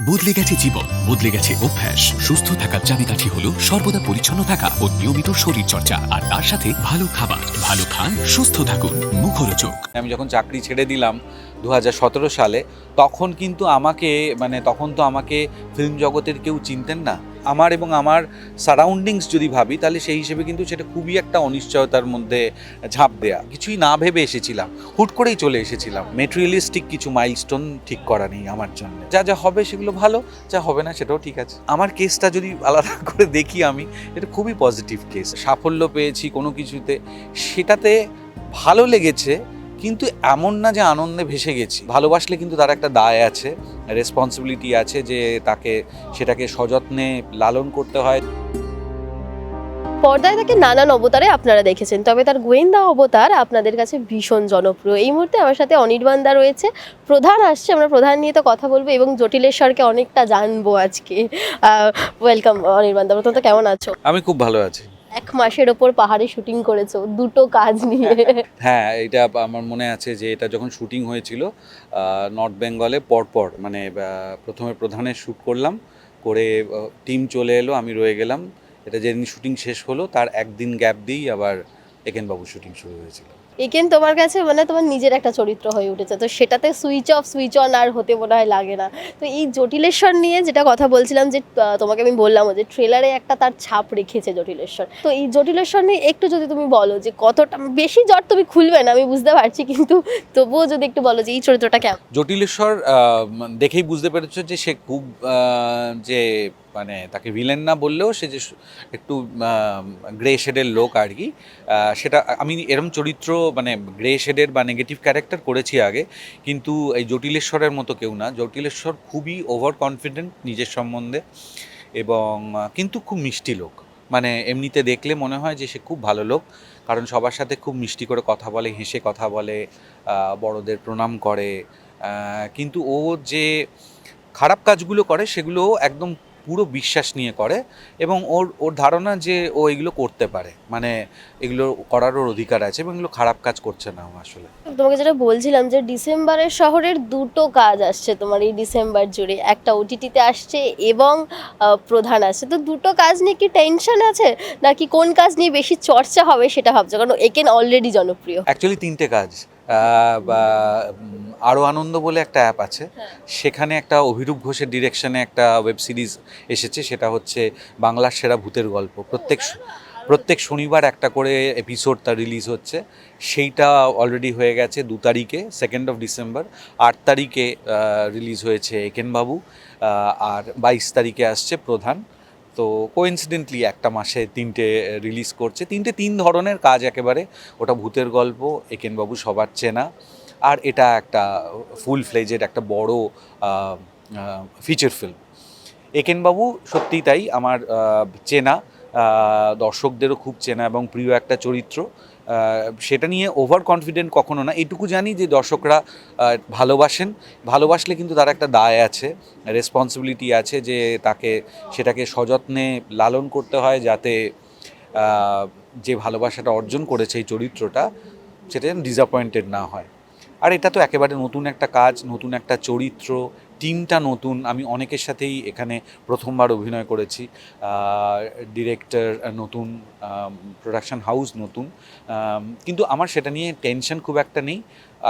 বদলে গেছে জীবন, বদলে গেছে অভ্যাস। সুস্থ থাকার চাবিকাঠি হলো সর্বদা পরিচ্ছন্ন থাকা ও নিয়মিত শরীর চর্চা আর তার সাথে ভালো খাবার। ভালো খান, সুস্থ থাকুন। মুখরোচক। আমি যখন চাকরি ছেড়ে দিলাম দু হাজার সতেরো সালে, তখন কিন্তু আমাকে মানে তখন তো আমাকে ফিল্ম জগতের কেউ চিনতেন না। আমার এবং আমার সারাউন্ডিংস যদি ভাবি, তাহলে সেই হিসেবে কিন্তু সেটা খুবই একটা অনিশ্চয়তার মধ্যে ঝাঁপ দেয়া। কিছুই না ভেবে এসেছিলাম। হুট করেই চলে এসেছিলাম। মেটেরিয়ালিস্টিক কিছু মাইলস্টোন ঠিক করা নেই আমার জন্য। যা যা হবে সেগুলো ভালো, যা হবে না সেটাও ঠিক আছে। আমার কেসটা যদি আলাদা করে দেখি আমি, এটা খুবই পজিটিভ কেস সাফল্য পেয়েছি কোনো কিছুতে। সেটাতে ভালো লেগেছে কিন্তু এমন না যে আনন্দে ভেসে গেছি। ভালোবাসলে কিন্তু তার একটা দায় আছে রেসপন্সিবিলিটি আছে যে তাকে সেটাকে সযত্নে লালন করতে হয়। পর্দায় তাকে নানান অবতারে আপনারা দেখেছেন তবে তার গোয়েন্দা অবতার আপনাদের কাছে ভীষণ জনপ্রিয়। এই মুহূর্তে আমার সাথে অনির্বাণদা রয়েছে প্রধান আসছে আমরা প্রধান নিয়ে তো কথা বলব এবং জটিলেশ্বরকে অনেকটা জানব আজকে। ওয়েলকাম অনির্বাণদা প্রথমত কেমন আছো? আমি খুব ভালো আছি। এক মাসের ওপর পাহাড়ে শুটিং করেছ, দুটো কাজ নিয়ে। হ্যাঁ এটা আমার মনে আছে যে এটা যখন শুটিং হয়েছিল নর্থ বেঙ্গলে পরপর মানে প্রথমে প্রধানের শ্যুট করলাম, করে টিম চলে এলো, আমি রয়ে গেলাম। এটা যেদিন শুটিং শেষ হলো, তার একদিন গ্যাপ দিয়েই আবার একেনবাবু শুটিং শুরু হয়েছিল। একেন তোমার কাছে মানে তোমার নিজের একটা চরিত্র হয়ে উঠেছে। তো সেটাতে সুইচ অফ সুইচ অন আর হতে মনে হয় লাগে না। তো এই জটিলেশ্বর নিয়ে যেটা কথা বলছিলাম যে তোমাকে আমি বললাম যে ট্রেলারে একটা তার ছাপ রেখেছে জটিলেশ্বর। তো এই জটিলেশ্বর নিয়ে একটু যদি তুমি বলো যে, কতটা বেশি জ্বর তুমি খুলবে না, আমি বুঝতে পারছি, কিন্তু তবুও যদি একটু বলো যে, এই চরিত্রটা কেমন? জটিলেশ্বর দেখেই বুঝতে পেরেছ যে, সে খুব যে মানে তাকে ভিলেন না বললেও সে যে একটু গ্রে শেডের লোক আর কি সেটা, আমি এরম চরিত্র মানে গ্রে শেডের বা নেগেটিভ ক্যারেক্টার করেছি আগে, কিন্তু এই জটিলেশ্বরের মতো কেউ না। জটিলেশ্বর খুবই ওভার কনফিডেন্ট নিজের সম্বন্ধে এবং কিন্তু খুব মিষ্টি লোক। মানে এমনিতে দেখলে মনে হয় যে সে খুব ভালো লোক, কারণ সবার সাথে খুব মিষ্টি করে কথা বলে, হেসে কথা বলে বড়দের প্রণাম করে কিন্তু ও যে খারাপ কাজগুলো করে সেগুলো একদম পুরো বিশ্বাস নিয়ে করে এবং ওর ওর ধারণা যে ও এগুলো করতে পারে। মানে এগুলো করার ওর অধিকার আছে এবং এগুলো খারাপ কাজ করছে না ও আসলে। তোমাকে যেটা বলছিলাম যে ডিসেম্বরের শহরের দুটো কাজ আসছে তোমার এই ডিসেম্বর জুড়ে। একটা ওটিটিতে আসছে এবং প্রধান আসছে। তো দুটো কাজ নিয়ে কি টেনশন আছে? নাকি কোন কাজ নিয়ে বেশি চর্চা হবে সেটা ভাবছ? কারণ একেন অলরেডি জনপ্রিয়। অ্যাকচুয়ালি তিনটে কাজ। আহ, বা, উম, আরও আনন্দ বলে একটা অ্যাপ আছে। হ্যাঁ। সেখানে একটা অভিরূপ ঘোষের ডিরেকশনে একটা ওয়েব সিরিজ এসেছে সেটা হচ্ছে বাংলার সেরা ভূতের গল্প। প্রত্যেক প্রত্যেক শনিবার একটা করে এপিসোড তার রিলিজ হচ্ছে। সেইটা অলরেডি হয়ে গেছে দু তারিখে সেকেন্ড অফ ডিসেম্বর আট তারিখে রিলিজ হয়েছে একেনবাবু আর বাইশ তারিখে আসছে প্রধান। তো কোইন্সিডেন্টলি একটা মাসে তিনটে রিলিজ করছে। তিনটে তিন ধরনের কাজ একেবারে। ওটা ভূতের গল্প, একেনবাবু সবার চেনা, আর এটা একটা ফুল ফ্লেজের একটা বড় ফিচার ফিল্ম একেনবাবু সত্যি তাই আমার চেনা দর্শকদেরও খুব চেনা এবং প্রিয় একটা চরিত্র। সেটা নিয়ে ওভার কনফিডেন্ট কখনো না। এটুকু জানি যে দর্শকরা ভালোবাসেন। ভালোবাসলে কিন্তু তার একটা দায় আছে রেসপন্সিবিলিটি আছে যে তাকে, সেটাকে সযত্নে লালন করতে হয় যাতে যে ভালোবাসাটা অর্জন করেছে এই চরিত্রটা, সেটা যেন ডিসঅ্যাপয়েন্টেড না হয়। আর এটা তো একেবারে নতুন একটা কাজ, নতুন একটা চরিত্র টিমটা নতুন আমি অনেকের সাথেই এখানে প্রথমবার অভিনয় করেছি। ডিরেক্টর নতুন প্রোডাকশন হাউস নতুন। কিন্তু আমার সেটা নিয়ে টেনশন খুব একটা নেই।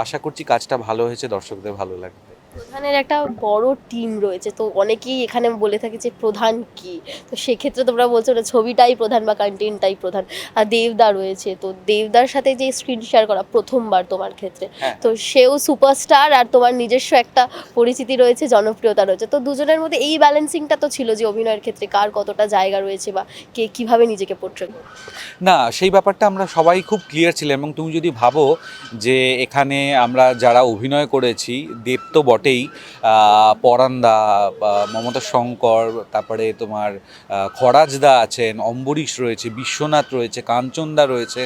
আশা করছি কাজটা ভালো হয়েছে, দর্শকদের ভালো লাগবে। প্রধানের একটা বড় টিম রয়েছে তো অনেকেই এখানে বলে থাকে যে প্রধান কি? তো সেক্ষেত্রে তোমরা বলছো না ছবিটাই প্রধান বা কন্টেন্টটাই প্রধান। আর দেবদা রয়েছে তো দেবদার সাথে যে স্ক্রিন শেয়ার করা প্রথমবার তোমার ক্ষেত্রে হ্যাঁ। তো সেও সুপারস্টার আর তোমার নিজস্ব একটা পরিচিতি রয়েছে জনপ্রিয়তা রয়েছে। তো দুজনের মধ্যে এই ব্যালেন্সিংটা তো ছিল যে অভিনয়ের ক্ষেত্রে কার কতটা জায়গা রয়েছে বা কে কীভাবে নিজেকে পোট্রে না সেই ব্যাপারটা আমরা সবাই খুব ক্লিয়ার ছিলাম এবং তুমি যদি ভাবো যে এখানে আমরা যারা অভিনয় করেছি দেব তো বটেই পরান্দা মমতা শঙ্কর তারপরে তোমার খরাজদা আছেন, অম্বরীশ রয়েছে, বিশ্বনাথ রয়েছে, কাঞ্চনদা রয়েছে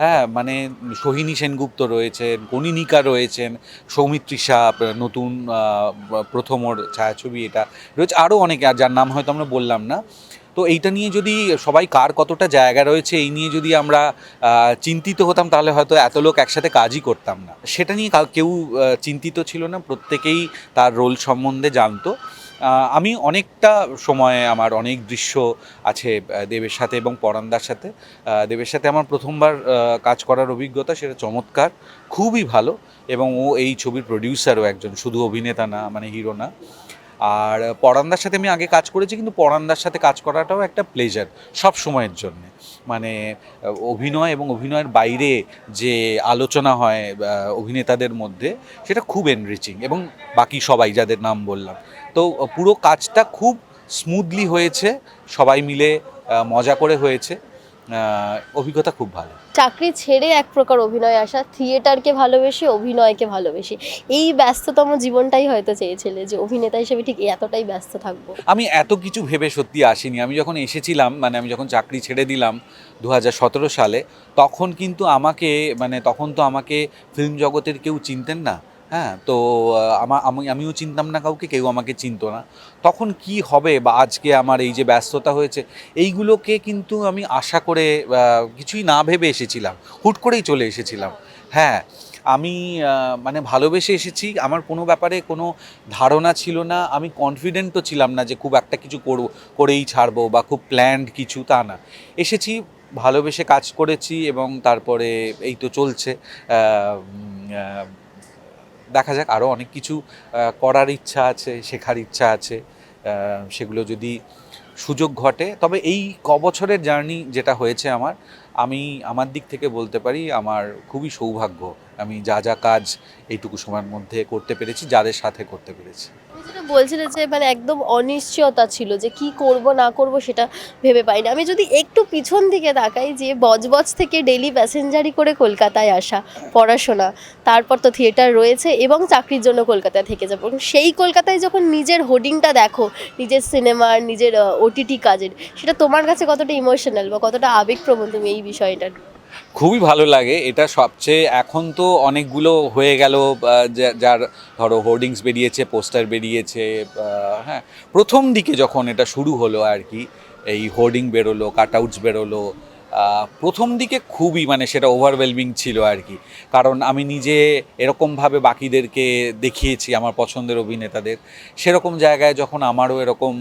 হ্যাঁ মানে সোহিনী সেনগুপ্ত রয়েছেন কনিনিকা রয়েছেন, সৌমিত্রী সাপ, নতুন প্রথমর ছায়াছবি এটা রয়েছে আরও অনেকে যার নাম হয়তো আমরা বললাম না। তো এইটা নিয়ে যদি সবাই কার কতটা জায়গা রয়েছে, এই নিয়ে যদি আমরা চিন্তিত হতাম, তাহলে হয়তো এত লোক একসাথে কাজই করতাম না। সেটা নিয়ে কাউ- চিন্তিত ছিল না, প্রত্যেকেই তার রোল সম্বন্ধে জানতো। আমি অনেকটা সময়ে আমার অনেক দৃশ্য আছে দেবের সাথে এবং পরান্দার সাথে। দেবের সাথে আমার প্রথমবার কাজ করার অভিজ্ঞতা, সেটা চমৎকার, খুবই ভালো। এবং ও এই ছবির প্রডিউসারও একজন, শুধু অভিনেতা না মানে হিরো না। আর পরান্দার সাথে আমি আগে কাজ করেছি, কিন্তু পরান্দার সাথে কাজ করাটাও একটা প্লেজার সব সময়ের জন্য। মানে অভিনয় এবং অভিনয়ের বাইরে যে আলোচনা হয় অভিনেতাদের মধ্যে, সেটা খুব এনরিচিং এবং বাকি সবাই যাদের নাম বললাম। তো পুরো কাজটা খুব স্মুথলি হয়েছে, সবাই মিলে মজা করে হয়েছে। অভিজ্ঞতা খুব ভালো। চাকরি ছেড়ে এক প্রকার অভিনয় আসা থিয়েটারকে ভালোবেসে অভিনয়কে ভালোবেসে এই ব্যস্ততম জীবনটাই হয়তো চেয়েছিলে যে অভিনেতা হিসেবে ঠিক এতটাই ব্যস্ত থাকব। আমি এত কিছু ভেবে সত্যি আসিনি। আমি যখন এসেছিলাম মানে আমি যখন চাকরি ছেড়ে দিলাম দু হাজার সতেরো সালে তখন কিন্তু আমাকে মানে তখন তো আমাকে ফিল্ম জগতের কেউ চিনতেন না। হ্যাঁ তো আমার আমি আমিও চিনতাম না কাউকে, কেউ আমাকে চিনতো না। তখন কি হবে বা আজকে আমার এই যে ব্যস্ততা হয়েছে, এইগুলোকে কিন্তু আমি আশা করে কিছুই না ভেবে এসেছিলাম। হুট করেই চলে এসেছিলাম। হ্যাঁ আমি মানে ভালোবেসে এসেছি। আমার কোনো ব্যাপারে কোনো ধারণা ছিল না। আমি কনফিডেন্টও ছিলাম না যে খুব একটা কিছু করব, করেই ছাড়বো বা খুব প্ল্যান্ড কিছু তা না। এসেছি, ভালোবেসে কাজ করেছি এবং তারপরে এই তো চলছে। দেখা যাক আরও অনেক কিছু করার ইচ্ছা আছে, শেখার ইচ্ছা আছে সেগুলো যদি সুযোগ ঘটে। তবে এই ক বছরের জার্নি যেটা হয়েছে আমার, আমি আমার দিক থেকে বলতে পারি আমার খুবই সৌভাগ্য। আমি যা যা কাজ এইটুকু সময়ের মধ্যে করতে পেরেছি, যাদের সাথে করতে পেরেছি। বলছিলে যে মানে একদম অনিশ্চয়তা ছিল যে, কি করব, না করব সেটা ভেবে পাইনি। আমি যদি একটু পিছন দিকে তাকাই যে, বজবজ থেকে ডেলি প্যাসেঞ্জারি করে কলকাতায় আসা, পড়াশোনা, তারপর তো থিয়েটার রয়েছে এবং চাকরির জন্য কলকাতায় থেকে যাব। সেই কলকাতায় যখন নিজের হোর্ডিংটা দেখো, নিজের সিনেমার, নিজের ওটিটি কাজের, সেটা তোমার কাছে কতটা ইমোশনাল বা কতটা আবেগপ্রবণ তুমি এই বিষয়টা খুবই ভালো লাগে। এটা সবচেয়ে এখন তো অনেকগুলো হয়ে গেল যার ধরো হোর্ডিংস বেরিয়েছে, পোস্টার বেরিয়েছে হ্যাঁ প্রথম দিকে যখন এটা শুরু হলো আর কি, এই হোর্ডিং বেরোলো, কাটআউটস বেরোলো প্রথম দিকে খুবই মানে সেটা ওভারওয়েলমিং ছিল আর কি। কারণ আমি নিজে এরকমভাবে বাকিদেরকে দেখিয়েছি, আমার পছন্দের অভিনেতাদের। সেরকম জায়গায় যখন আমারও এরকম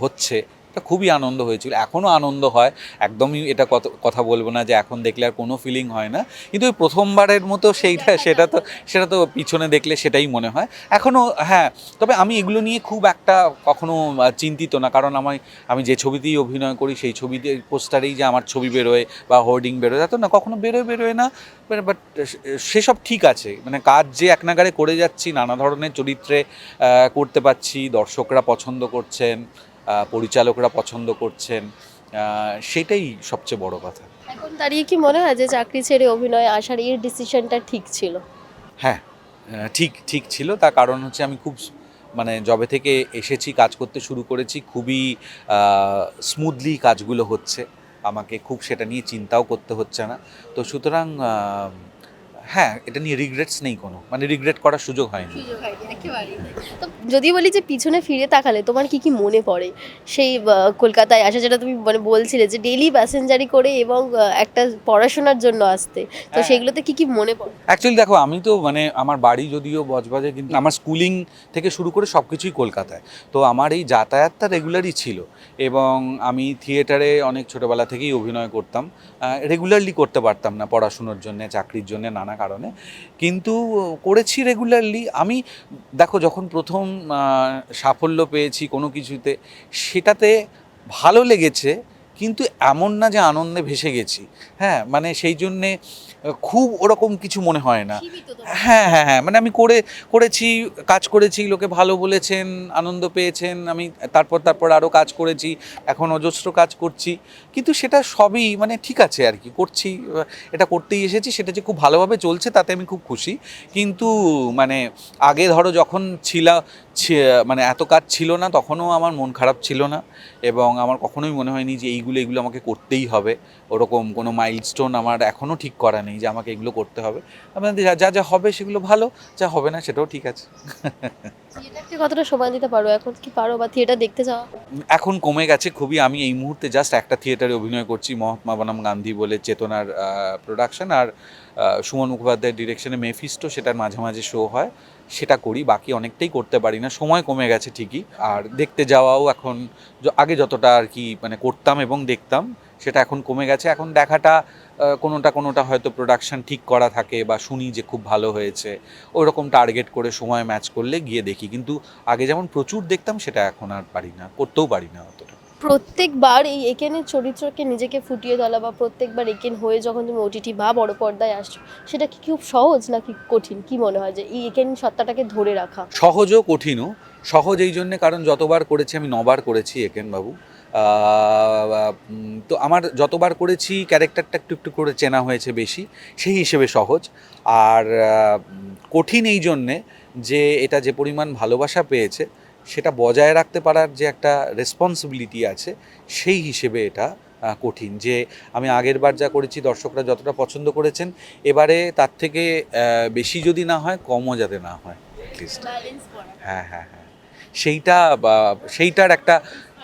হচ্ছে এটা খুবই আনন্দ হয়েছিল। এখনও আনন্দ হয়। একদমই এটা কত- কথা বলব না যে এখন দেখলে আর কোনো ফিলিং হয় না। কিন্তু ওই প্রথমবারের মতো সেইটা, সেটা তো সেটা তো পিছনে দেখলে সেটাই মনে হয়। এখনও হ্যাঁ তবে আমি এগুলো নিয়ে খুব একটা কখনো চিন্তিত না। কারণ আমি আমি যে ছবিতেই অভিনয় করি, সেই ছবিতে, পোস্টারেই যে আমার ছবি বেরোয় বা হোর্ডিং বেরোয়, তা তো না, কখনো বেরোয় বেরোয় না। বাট সেসব ঠিক আছে। মানে কাজ যে এক নাগারে করে যাচ্ছি, নানা ধরনের চরিত্রে করতে পারছি, দর্শকরা পছন্দ করছেন পরিচালকরা পছন্দ করছেন সেটাই সবচেয়ে বড় কথা। এখন দাঁড়িয়ে কি মনে হয় যে চাকরি ছেড়ে অভিনয় আসার এই ডিসিশনটা ঠিক ছিল? হ্যাঁ ঠিক ঠিক ছিল। তার কারণ হচ্ছে আমি খুব মানে জবে থেকে এসেছি কাজ করতে শুরু করেছি খুবই স্মুথলি কাজগুলো হচ্ছে। আমাকে খুব সেটা নিয়ে চিন্তাও করতে হচ্ছে না। তো সুতরাং হ্যাঁ এটা নিয়ে রিগ্রেটস নেই কোনো। মানে রিগ্রেট করার সুযোগ হয়নি। তো যদি বলি যে পিছনে ফিরে তাকালে তোমার কি কি মনে পড়ে? সেই কলকাতায় আসা যেটা তুমি মানে বলছিলে যে ডেলি প্যাসেঞ্জারি করে এবং একটা পড়াশোনার জন্য আসতে। তো হ্যাঁ। সেগুলোতে কি কি মনে পড়ে? অ্যাকচুয়ালি দেখো আমি তো মানে আমার বাড়ি যদিও বজবাজে কিন্তু আমার স্কুলিং থেকে শুরু করে সব কিছুই কলকাতায়। তো আমার এই যাতায়াতটা রেগুলারই ছিল এবং আমি থিয়েটারে অনেক ছোটোবেলা থেকেই অভিনয় করতাম। রেগুলারলি করতে পারতাম না পড়াশুনোর জন্য চাকরির জন্য নানা কারণে। কিন্তু করেছি রেগুলারলি আমি, দেখো, যখন প্রথম সাফল্য পেয়েছি কোনো কিছুতে, সেটাতে ভালো লেগেছে কিন্তু এমন না যে আনন্দে ভেসে গেছি। হ্যাঁ মানে সেই জন্যে খুব ওরকম কিছু মনে হয় না। হ্যাঁ। হ্যাঁ হ্যাঁ মানে আমি করে করেছি কাজ করেছি লোকে ভালো বলেছেন আনন্দ পেয়েছেন আমি তারপর তারপর আরও কাজ করেছি এখন অজস্র কাজ করছি। কিন্তু সেটা সবই মানে ঠিক আছে আর কি করছি এটা করতেই এসেছি সেটা যে খুব ভালোভাবে চলছে তাতে আমি খুব খুশি। কিন্তু মানে আগে ধরো যখন ছিল মানে এত কাজ ছিল না তখনও আমার মন খারাপ ছিল না এবং আমার কখনোই মনে হয়নি যে এইগুলো এগুলো আমাকে করতেই হবে। ওরকম কোনো মাইলস্টোন আমার এখনও ঠিক করা নেই যে আমাকে এগুলো করতে হবে। আমাদের যা যা যা হবে সেগুলো ভালো যা হবে না সেটাও ঠিক আছে। থিয়েটারকে কতটা সময় দিতে পারো? এখন কি পারো বা থিয়েটার দেখতে যাওয়া এখন কমে গেছে খুবই। আমি এই মুহূর্তে জাস্ট একটা থিয়েটারে অভিনয় করছি মহাত্মা বনাম গান্ধী বলে চেতনার প্রোডাকশন আর সুমন মুখোপাধ্যায়ের ডিরেকশনে মেফিস্টো সেটার মাঝে মাঝে শো হয়। সেটা করি, বাকি অনেকটাই করতে পারি না। সময় কমে গেছে ঠিকই। আর দেখতে যাওয়াও এখন আগে যতটা আর কি মানে করতাম এবং দেখতাম, সেটা এখন কমে গেছে। এখন দেখাটা কোনোটা কোনোটা হয়তো প্রোডাকশন ঠিক করা থাকে বা শুনি যে খুব ভালো হয়েছে। ওই রকম টার্গেট করে সময় ম্যাচ করলে গিয়ে দেখি। কিন্তু আগে যেমন প্রচুর দেখতাম, সেটা এখন আর পারি না। করতেও পারি না অতটা। প্রত্যেকবার এই একেনের চরিত্রকে নিজেকে ফুটিয়ে তোলা বা প্রত্যেকবার একেন হয়ে যখন তুমি ওটিটি বা বড় পর্দায় আসছো, সেটা কি খুব সহজ নাকি কঠিন? কি মনে হয় যে এই একেন সত্তাটাকে ধরে রাখা? সহজও কঠিনও। সহজ এই জন্যে কারণ যতবার করেছি আমি নবার করেছি একেন বাবু। তো আমার যতবার করেছি ক্যারেক্টারটা একটু একটু করে চেনা হয়েছে বেশি, সেই হিসেবে সহজ। আর কঠিন এই জন্যে যে এটা যে পরিমাণ ভালোবাসা পেয়েছে সেটা বজায় রাখতে পারার যে একটা রেসপন্সিবিলিটি আছে সেই হিসেবে এটা কঠিন। যে আমি আগের বার যা করেছি দর্শকরা যতটা পছন্দ করেছেন এবারে তার থেকে বেশি যদি না হয় কমও যাতে না হয় হ্যাঁ হ্যাঁ হ্যাঁ। সেইটা সেইটার একটা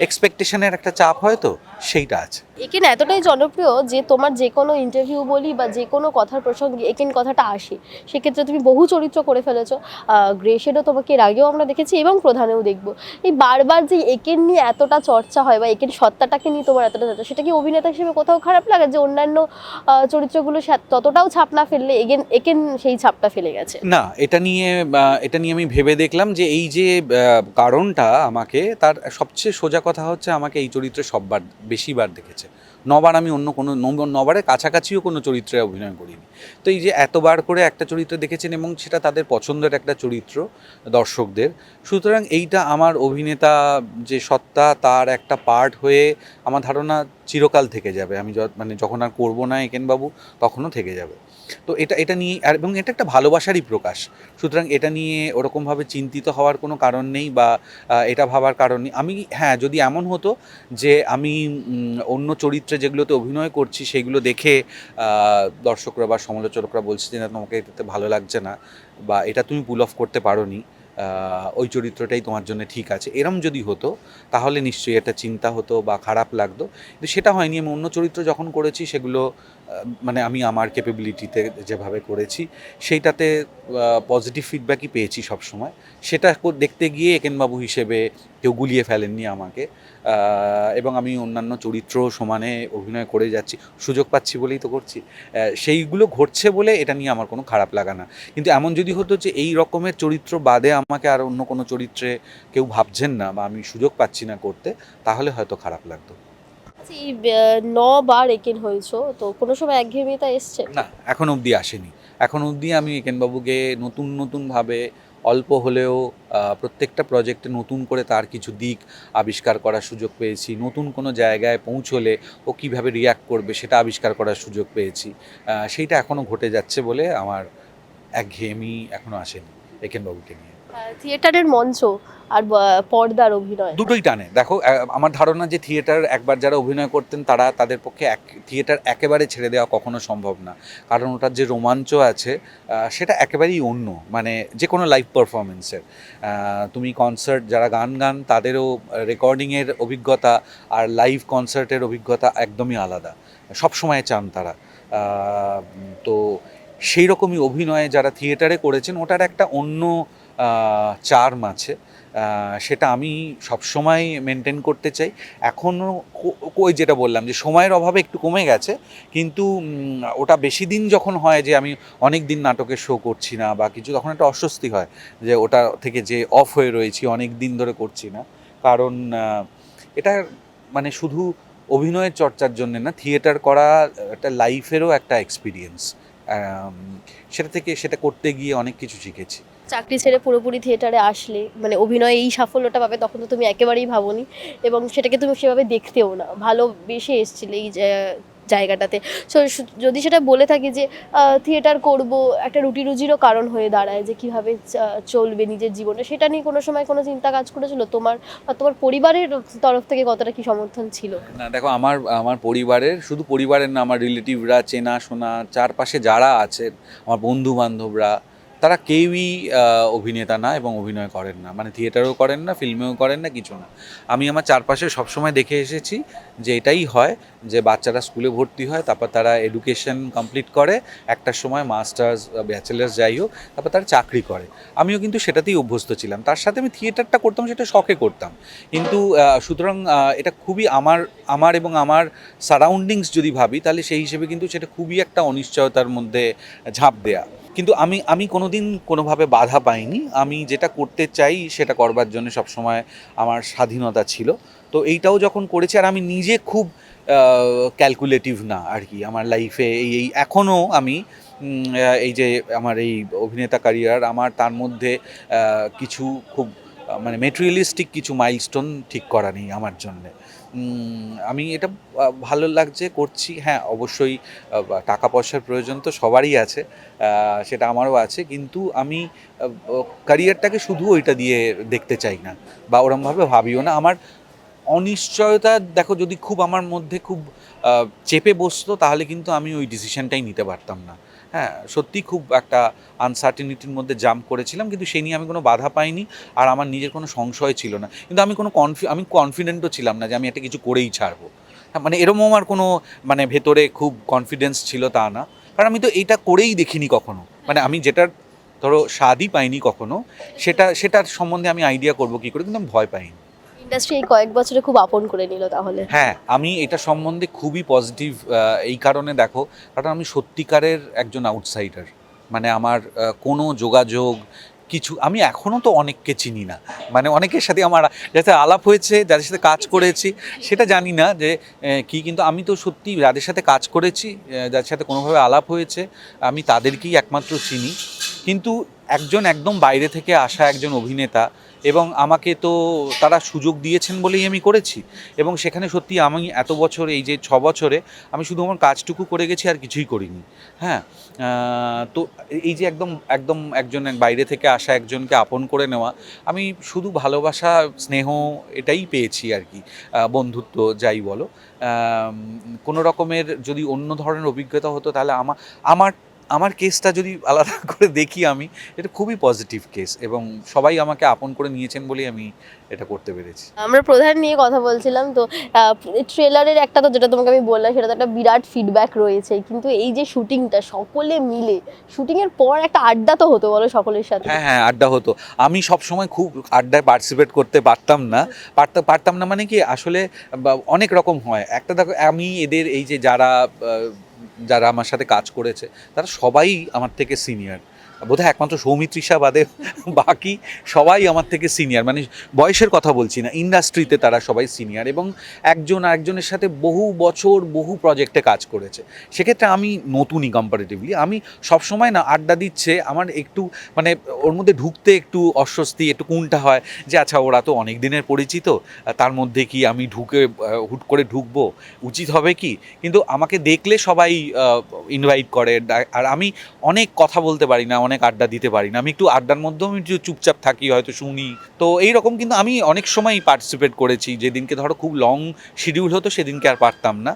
এক্সপেকটেশনের একটা চাপ হয় তো সেইটা আছে। একেন এতটাই জনপ্রিয় যে তোমার যে কোনো ইন্টারভিউ বলি বা যে কোনো কথার প্রসঙ্গে একেন কথাটা আসে। সেক্ষেত্রে তুমি বহু চরিত্র করে ফেলেছো। গ্রেশেডও তোমাকে এর আগেও আমরা দেখেছি এবং প্রধানেও দেখব। এই বারবার যে একেন নিয়ে এতটা চর্চা হয় বা একেন সত্তাটাকে নিয়ে তোমার এতটা চর্চা, সেটা কি অভিনেতা হিসেবে কোথাও খারাপ লাগে যে অন্যান্য চরিত্রগুলো ততটাও ছাপ না ফেললে এগেন, একেন সেই ছাপটা ফেলে গেছে? না, এটা নিয়ে এটা নিয়ে আমি ভেবে দেখলাম যে এই যে কারণটা আমাকে, তার সবচেয়ে সোজা কথা হচ্ছে আমাকে এই চরিত্রে সববার, বেশিবার দেখেছে। নবার আমি অন্য কোনো নবারে নবারের কাছাকাছিও কোনো চরিত্রে অভিনয় করিনি। তো এই যে এতবার করে একটা চরিত্র দেখেছেন এবং সেটা তাদের পছন্দের একটা চরিত্র দর্শকদের, সুতরাং এইটা আমার অভিনেতা যে সত্তা তার একটা পার্ট হয়ে আমার ধারণা চিরকাল থেকে যাবে। আমি মানে যখন আর করব না একেনবাবু, তখনও থেকে যাবে। তো এটা এটা নিয়ে আর এবং এটা একটা ভালোবাসারই প্রকাশ। সুতরাং এটা নিয়ে ওরকমভাবে চিন্তিত হওয়ার কোনো কারণ নেই বা এটা ভাবার কারণ নেই। আমি হ্যাঁ যদি এমন হতো যে আমি অন্য চরিত্রে যেগুলোতে অভিনয় করছি সেগুলো দেখে দর্শকরা বা সমালোচকরা বলছে যে, না, তোমাকে এটাতে ভালো লাগছে না বা, এটা তুমি পুল অফ করতে পারো নি ওই চরিত্রটাই তোমার জন্য ঠিক আছে। এরম যদি হতো, তাহলে নিশ্চয়ই একটা চিন্তা হতো বা খারাপ লাগতো। কিন্তু সেটা হয়নি। আমি অন্য চরিত্র যখন করেছি সেগুলো মানে আমি আমার ক্যাপেবিলিটিতে যেভাবে করেছি, সেইটাতে পজিটিভ ফিডব্যাকই পেয়েছি সব সময় সেটা দেখতে গিয়ে একেনবাবু হিসেবে কেউ গুলিয়ে ফেলেননি আমাকে। এবং আমি অন্যান্য চরিত্র সমানে অভিনয় করে যাচ্ছি, সুযোগ পাচ্ছি বলেই তো করছি। সেইগুলো ঘটছে বলে এটা নিয়ে আমার কোনো খারাপ লাগা না। কিন্তু এমন যদি হতো যে এই রকমের চরিত্র বাদে আমাকে আর অন্য কোনো চরিত্রে কেউ ভাবছেন না বা আমি সুযোগ পাচ্ছি না করতে, তাহলে হয়তো খারাপ লাগতো। এই আহ, ন বার একেন হয়েছো তো কোনো সময় একঘেয়েমিতা এসছে? না এখন অবধি আসেনি। এখন অবধি আমি একেনবাবুকে নতুন নতুনভাবে অল্প হলেও প্রত্যেকটা প্রজেক্টে নতুন করে তার কিছু দিক আবিষ্কার করার সুযোগ পেয়েছি। নতুন কোনো জায়গায় পৌঁছলে ও কীভাবে রিয়্যাক্ট করবে সেটা আবিষ্কার করার সুযোগ পেয়েছি। সেইটা এখনও ঘটে যাচ্ছে বলে আমার একঘেয়েমি এখনও আসেনি একেনবাবুকে নিয়ে। থিয়েটারের মঞ্চ আর পর্দার অভিনয়। দুটোই টানে। দেখো আমার ধারণা যে থিয়েটার একবার যারা অভিনয় করতেন, তারা তাদের পক্ষে এক, থিয়েটার একেবারে ছেড়ে দেওয়া কখনো সম্ভব না। কারণ ওটার যে রোমাঞ্চ আছে সেটা একেবারেই অন্য মানে যে কোনো লাইভ পারফরমেন্সের তুমি কনসার্ট যারা গান গান, তাদেরও রেকর্ডিংয়ের অভিজ্ঞতা আর লাইভ কনসার্টের অভিজ্ঞতা একদমই আলাদা। সব সময় চান তারা। তো সেই রকমই অভিনয়ে যারা থিয়েটারে করেছেন, ওটার একটা অন্য চার্ম আছে। সেটা আমি সবসময় মেনটেন করতে চাই। এখনও ওই যেটা বললাম যে সময়ের অভাবে একটু কমে গেছে, কিন্তু ওটা বেশি দিন যখন হয় যে আমি অনেক দিন নাটকের শো করছি না বা কিছু, তখন একটা অস্বস্তি হয় যে ওটা থেকে যে অফ হয়ে রয়েছি, অনেক দিন ধরে করছি না। কারণ এটা মানে শুধু অভিনয়ের চর্চার জন্য না থিয়েটার করা একটা লাইফেরও একটা এক্সপিরিয়েন্স সেটা থেকে, সেটা করতে গিয়ে অনেক কিছু শিখেছি। চাকরি ছেড়ে পুরোপুরি থিয়েটারে আসলে মানে অভিনয়ে এই সাফল্যটা পাবে তখন তো তুমি একেবারেই ভাবোনি এবং সেটাকে তুমি সেভাবে দেখতেও না। ভালোবেসে এসছিলে এই জায়গাটাতে। সো, যদি সেটা বলে থাকি যে থিয়েটার করব, একটা রুটি রুজিরও কারণ হয়ে দাঁড়ায় যে কীভাবে চলবে নিজের জীবনে, সেটা নিয়ে কোনো সময় কোনো চিন্তা কাজ করেছিল? তোমার বা তোমার পরিবারের তরফ থেকে কতটা কি সমর্থন ছিল? না, দেখো, আমার আমার পরিবারের, শুধু পরিবারের না, আমার রিলেটিভরা চেনা শোনা চারপাশে যারা আছেন, আমার বন্ধু বান্ধবরা তারা কেউই অভিনেতা না এবং অভিনয় করেন না। মানে থিয়েটারও করেন না, ফিল্মেও করেন না, কিছু না। আমি আমার চারপাশে সবসময় দেখে এসেছি যে এটাই হয় যে বাচ্চারা স্কুলে ভর্তি হয়, তারপর তারা এডুকেশন কমপ্লিট করে একটার সময় মাস্টার্স ব্যাচেলার্স যাই হোক, তারপর তারা চাকরি করে। আমিও কিন্তু সেটাতেই অভ্যস্ত ছিলাম। তার সাথে আমি থিয়েটারটা করতাম, সেটা শখে করতাম। কিন্তু সুতরাং এটা খুবই আমার আমার এবং আমার সারাউন্ডিংস যদি ভাবি, তাহলে সেই হিসেবে কিন্তু সেটা খুবই একটা অনিশ্চয়তার মধ্যে ঝাঁপ দেয়া। কিন্তু আমি আমি কোনোদিন কোনোভাবে বাধা পাইনি। আমি যেটা করতে চাই সেটা করবার জন্য সবসময় আমার স্বাধীনতা ছিল। তো এইটাও যখন করেছি আর আমি নিজে খুব ক্যালকুলেটিভ না আর কি। আমার লাইফে এই এই এখনও আমি এই যে আমার এই অভিনেতা ক্যারিয়ার আমার তার মধ্যে কিছু খুব মানে মেটেরিয়ালিস্টিক কিছু মাইলস্টোন ঠিক করা নেই আমার জন্যে। আমি এটা ভালো লাগছে, করছি। হ্যাঁ অবশ্যই টাকা পয়সার প্রয়োজন তো সবারই আছে সেটা আমারও আছে। কিন্তু আমি ক্যারিয়ারটাকে শুধু ওইটা দিয়ে দেখতে চাই না, বা ওরমভাবে ভাবিও না। আমার অনিশ্চয়তা, দেখো, যদি খুব আমার মধ্যে খুব চেপে বসতো, তাহলে কিন্তু আমি ওই ডিসিশনটাই নিতে পারতাম না। হ্যাঁ সত্যি খুব একটা আনসার্টিনিটির মধ্যে জাম্প করেছিলাম কিন্তু সেই নিয়ে আমি কোনো বাধা পাইনি আর আমার নিজের কোনো সংশয় ছিল না। কিন্তু আমি কোনো কনফি আমি কনফিডেন্টও ছিলাম না যে আমি একটা কিছু করেই ছাড়বো। হ্যাঁ, মানে এরকম আমার কোনো মানে ভেতরে খুব কনফিডেন্স ছিল তা না। কারণ আমি তো এইটা করেই দেখিনি কখনো। মানে আমি যেটার ধরো স্বাদই পাইনি কখনো সেটা সেটার সম্বন্ধে আমি আইডিয়া করব কী করে কিন্তু আমি ভয় পাইনি। ইন্ডাস্ট্রি এই কয়েক বছরে খুব আপন করে নিল তাহলে। হ্যাঁ আমি এটা সম্বন্ধে খুবই পজিটিভ এই কারণে দেখো, কারণ আমি সত্যিকারের একজন আউটসাইডার মানে আমার কোনো যোগাযোগ, কিছু, আমি এখনও তো অনেককে চিনি না। মানে অনেকের সাথে আমার যাতে আলাপ হয়েছে, যাদের সাথে কাজ করেছি, সেটা জানি না যে কি কিন্তু আমি তো সত্যি যাদের সাথে কাজ করেছি যাদের সাথে কোনোভাবে আলাপ হয়েছে, আমি তাদেরকেই একমাত্র চিনি। কিন্তু একজন একদম বাইরে থেকে আসা একজন অভিনেতা এবং আমাকে তো তারা সুযোগ দিয়েছেন বলেই আমি করেছি। এবং সেখানে সত্যি আমি এত বছর, এই যে ছ বছরে, আমি শুধু আমার কাজটুকু করে গেছি, আর কিছুই করিনি। হ্যাঁ তো এই যে একদম একদম একজন এক বাইরে থেকে আসা একজনকে আপন করে নেওয়া, আমি শুধু ভালোবাসা, স্নেহ এটাই পেয়েছি আর কি। বন্ধুত্ব যাই বলো। কোনো রকমের যদি অন্য ধরনের অভিজ্ঞতা হতো, তাহলে আমার আমার আমার কেসটা যদি আলাদা করে দেখি আমি এটা খুবই পজিটিভ কেস এবং সবাই আমাকে আপন করে নিয়েছেন বলেই আমি এটা করতে পেরেছি। আমরা প্রধান নিয়ে কথা বলছিলাম তো ট্রেলারের একটা তো যেটা তোমাকে আমি বললাম সেটা তো একটা বিরাট ফিডব্যাক রয়েছে কিন্তু এই যে শুটিংটা সকলে মিলে শুটিং এর পর একটা আড্ডা তো হতো বলো সকলের সাথে? হ্যাঁ হ্যাঁ আড্ডা হতো। আমি সব সময় খুব আড্ডায় পার্টিসিপেট করতে পারতাম না। পারতাম পারতাম না মানে কি আসলে অনেক রকম হয়। একটা দেখো আমি এদের এই যে যারা যারা আমার সাথে কাজ করেছে তারা সবাই আমার থেকে সিনিয়র বোধহয় একমাত্র সৌমিত্রিষা বাদে বাকি সবাই আমার থেকে সিনিয়র মানে বয়সের কথা বলছি না ইন্ডাস্ট্রিতে তারা সবাই সিনিয়র এবং একজন আরেকজনের সাথে বহু বছর বহু প্রজেক্টে কাজ করেছে। সেক্ষেত্রে আমি নতুনই কম্পারেটিভলি আমি সবসময় না আড্ডা দিচ্ছে, আমার একটু মানে ওর মধ্যে ঢুকতে একটু অস্বস্তি, একটু কোনটা হয় যে আচ্ছা ওরা তো অনেক দিনের পরিচিত, তার মধ্যে কি আমি ঢুকে হুট করে ঢুকবো, উচিত হবে কি? কিন্তু আমাকে দেখলে সবাই ইনভাইট করে, আর আমি অনেক কথা বলতে পারি না অনেক আড্ডা দিতে পারি না। আমি একটু আড্ডার মধ্যেও আমি একটু চুপচাপ থাকি, হয়তো শুনি। তো এই রকম কিন্তু আমি অনেক সময় পার্টিসিপেট করেছি। যেদিনকে ধরো খুব লং শিডিউল হতো, সেদিনকে আর পারতাম না।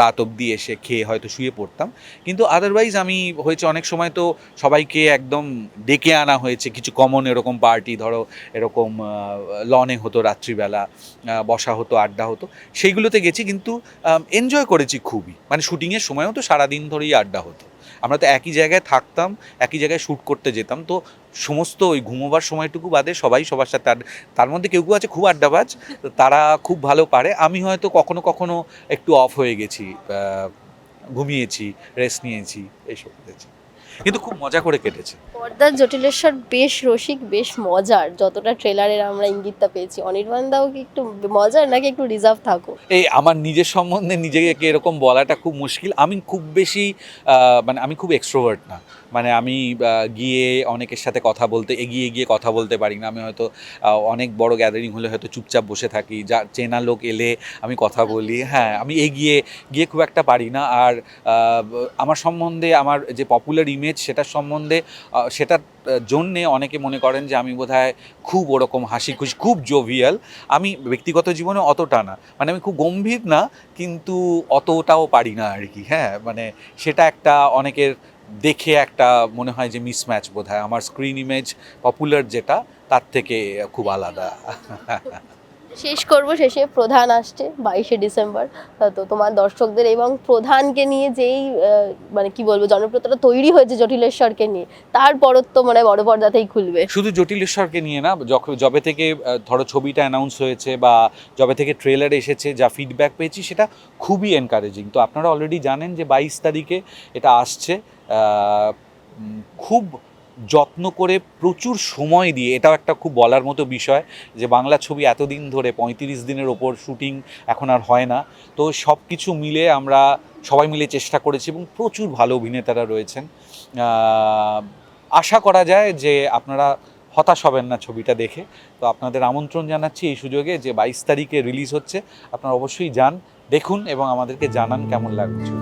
রাত অবধি এসে খেয়ে হয়তো শুয়ে পড়তাম। কিন্তু আদারওয়াইজ আমি হয়েছে অনেক সময় তো সবাইকে একদম ডেকে আনা হয়েছে। কিছু কমন এরকম পার্টি ধরো এরকম লনে হতো রাত্রিবেলা বসা হতো, আড্ডা হতো। সেইগুলোতে গেছি কিন্তু এনজয় করেছি খুবই। মানে শুটিংয়ের সময়ও তো সারাদিন ধরেই আড্ডা হতো। আমরা তো একই জায়গায় থাকতাম, একই জায়গায় শ্যুট করতে যেতাম। তো সমস্ত ওই ঘুমোবার সময়টুকু বাদে সবাই সবার সাথে তার মধ্যে কেউ কেউ আছে খুব আড্ডাবাজ তারা খুব ভালো পারে। আমি হয়তো কখনো কখনো একটু অফ হয়ে গেছি ঘুমিয়েছি রেস্ট নিয়েছি, এইসব করেছি কিন্তু খুব মজা করে কেটেছে। পর্দার জটিলেশ্বর বেশ রসিক বেশ মজার। যতটা ট্রেলারের আমরা ইঙ্গিতটা পেয়েছি। অনির্বাণ দাও কি একটু মজার নাকি একটু রিজার্ভ থাকো এই আমার নিজের সম্বন্ধে নিজেকে এরকম বলাটা খুব মুশকিল। আমি খুব বেশি মানে আমি খুব এক্সট্রোভার্ট না। মানে আমি গিয়ে অনেকের সাথে কথা বলতে এগিয়ে গিয়ে কথা বলতে পারি না। আমি হয়তো অনেক বড় গ্যাদারিং হলে হয়তো চুপচাপ বসে থাকি। যা চেনা লোক এলে আমি কথা বলি। হ্যাঁ আমি এগিয়ে গিয়ে খুব একটা পারি না। আর আমার সম্বন্ধে আমার যে পপুলার ইমেজ সেটার সম্বন্ধে সেটার জন্যে অনেকে মনে করেন যে আমি বোধহয় খুব ওরকম হাসি খুশি খুব জোভিয়াল আমি ব্যক্তিগত জীবনে অতটা না। মানে আমি খুব গম্ভীর না কিন্তু অতটাও পারি না আর কি। হ্যাঁ মানে সেটা একটা অনেকের দেখে একটা মনে হয় যে মিসম্যাচ বোধ হয় আমার স্ক্রিন ইমেজ পপুলার যেটা তার থেকে খুব আলাদা। শেষ করব শেষে প্রধান আসছে বাইশে ডিসেম্বর। তো তোমার দর্শকদের এবং প্রধানকে নিয়ে যেই মানে কি বলব জনপ্রিয়তাটা তৈরি হয়েছে জটিলেশ্বরকে নিয়ে তার পরত্ব মানে বড় পর্দাতেই খুলবে। শুধু জটিলেশ্বরকে নিয়ে না যখ- যবে থেকে ধরো ছবিটা অ্যানাউন্স হয়েছে বা যবে থেকে ট্রেলার এসেছে যা ফিডব্যাক পেয়েছি সেটা খুবই এনকারেজিং তো আপনারা অলরেডি জানেন যে বাইশ তারিখে এটা আসছে। খুব যত্ন করে প্রচুর সময় দিয়ে, এটাও একটা খুব বলার মতো বিষয়, যে বাংলা ছবি এতদিন ধরে পঁয়ত্রিশ দিনের ওপর শুটিং এখন আর হয় না। তো সব কিছু মিলে আমরা সবাই মিলে চেষ্টা করেছি এবং প্রচুর ভালো অভিনেতারা রয়েছেন। আশা করা যায় যে আপনারা হতাশ হবেন না ছবিটা দেখে। তো আপনাদের আমন্ত্রণ জানাচ্ছি এই সুযোগে যে বাইশ তারিখে রিলিজ হচ্ছে। আপনারা অবশ্যই যান, দেখুন এবং আমাদেরকে জানান কেমন লাগছে।